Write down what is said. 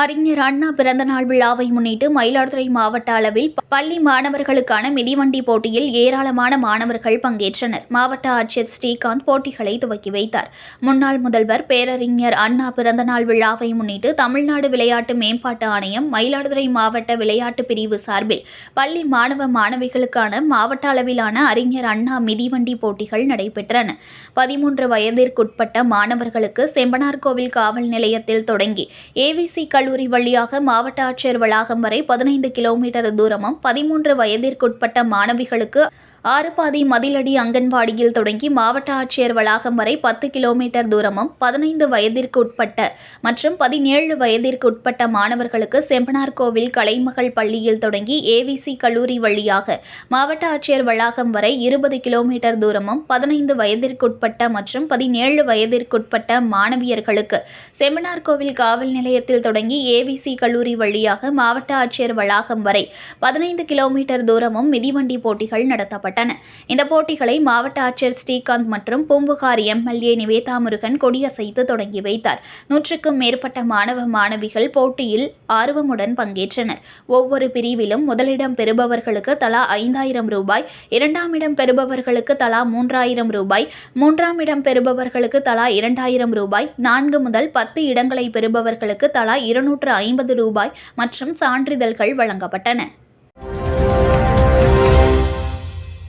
அறிஞர் அண்ணா பிறந்தநாள் விழாவை முன்னிட்டு மயிலாடுதுறை மாவட்ட அளவில் பள்ளி மாணவர்களுக்கான மிதிவண்டி போட்டியில் ஏராளமான மாணவர்கள் பங்கேற்றனர். மாவட்ட ஆட்சியர் ஸ்ரீகாந்த் போட்டிகளை துவக்கி வைத்தார். முன்னாள் முதல்வர் பேரறிஞர் அண்ணா பிறந்தநாள் விழாவை முன்னிட்டு தமிழ்நாடு விளையாட்டு மேம்பாட்டு ஆணையம் மயிலாடுதுறை மாவட்ட விளையாட்டு பிரிவு சார்பில் பள்ளி மாணவ மாணவிகளுக்கான மாவட்ட அளவிலான அறிஞர் அண்ணா மிதிவண்டி போட்டிகள் நடைபெற்றன. பதிமூன்று வயதிற்குட்பட்ட மாணவர்களுக்கு செம்பனார்கோவில் காவல் நிலையத்தில் தொடங்கி ஏவிசி கல்லூரி வழியாக மாவட்ட ஆட்சியர் வளாகம் வரை பதினைந்து கிலோமீட்டர் தூரமும் பதிமூன்று வயதிற்குட்பட்ட மாணவிகளுக்கு ஆறுபாதி மதிலடி அங்கன்வாடியில் தொடங்கி மாவட்ட ஆட்சியர் வளாகம் வரை பத்து கிலோமீட்டர் தூரமும் பதினைந்து வயதிற்கு உட்பட்ட மற்றும் பதினேழு வயதிற்கு உட்பட்ட மாணவர்களுக்கு செம்பனார் கோவில் கலைமகள் பள்ளியில் தொடங்கி ஏவிசி கல்லூரி வழியாக மாவட்ட ஆட்சியர் வளாகம் வரை இருபது கிலோமீட்டர் தூரமும் பதினைந்து வயதிற்குட்பட்ட மற்றும் பதினேழு வயதிற்குட்பட்ட மாணவியர்களுக்கு செம்பனார் கோவில் காவல் நிலையத்தில் தொடங்கி ஏவிசி கல்லூரி வழியாக மாவட்ட ஆட்சியர் வளாகம் வரை பதினைந்து கிலோமீட்டர் தூரமும் மிதிவண்டி போட்டிகள் நடத்தப்பட்டன. நடத்தப்பட்டன இந்த போட்டிகளை மாவட்ட ஆட்சியர் ஸ்ரீகாந்த் மற்றும் பூம்புகார் எம்எல்ஏ நிவேதா முருகன் கொடியசைத்து தொடங்கி வைத்தார். நூற்றுக்கும் மேற்பட்ட மாணவ மாணவிகள் போட்டியில் ஆர்வமுடன் பங்கேற்றனர். ஒவ்வொரு பிரிவிலும் முதலிடம் பெறுபவர்களுக்கு தலா ஐந்தாயிரம் ரூபாய் இரண்டாம் இடம் பெறுபவர்களுக்கு தலா மூன்றாயிரம் ரூபாய் மூன்றாம் இடம் பெறுபவர்களுக்கு தலா இரண்டாயிரம் ரூபாய் நான்கு முதல் பத்து இடங்களை பெறுபவர்களுக்கு தலா இருநூற்று ஐம்பது ரூபாய் மற்றும் சான்றிதழ்கள் வழங்கப்பட்டன.